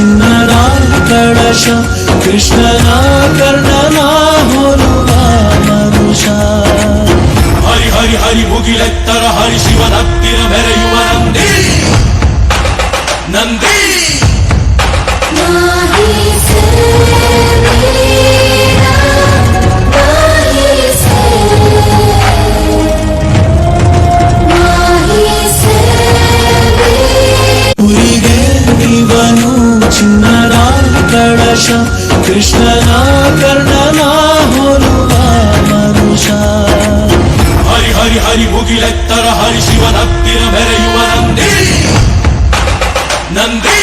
కృష్ణనా కళశ కృష్ణనా కర్ణనా హోలువా మనుష హరి హరి హరి ಮುಗಿಲೆತ್ತರ ಹರಿ ಶಿವ ಭಕ್ತಿರ ಬೆರೆಯುವ ನಂದಿ ನಂದಿ ಕಳಶ ಕೃಷ್ಣನ ಕರ್ಣನ ಹೋಲುವ ಮನುಷ್ಯ ಹರಿ ಹರಿ ಹರಿ ಮುಗಿಲೆತ್ತರ ಹರಿ ಶಿವನತ್ತಿರ ಮೆರೆಯುವ ನಂದಿ ನಂದಿ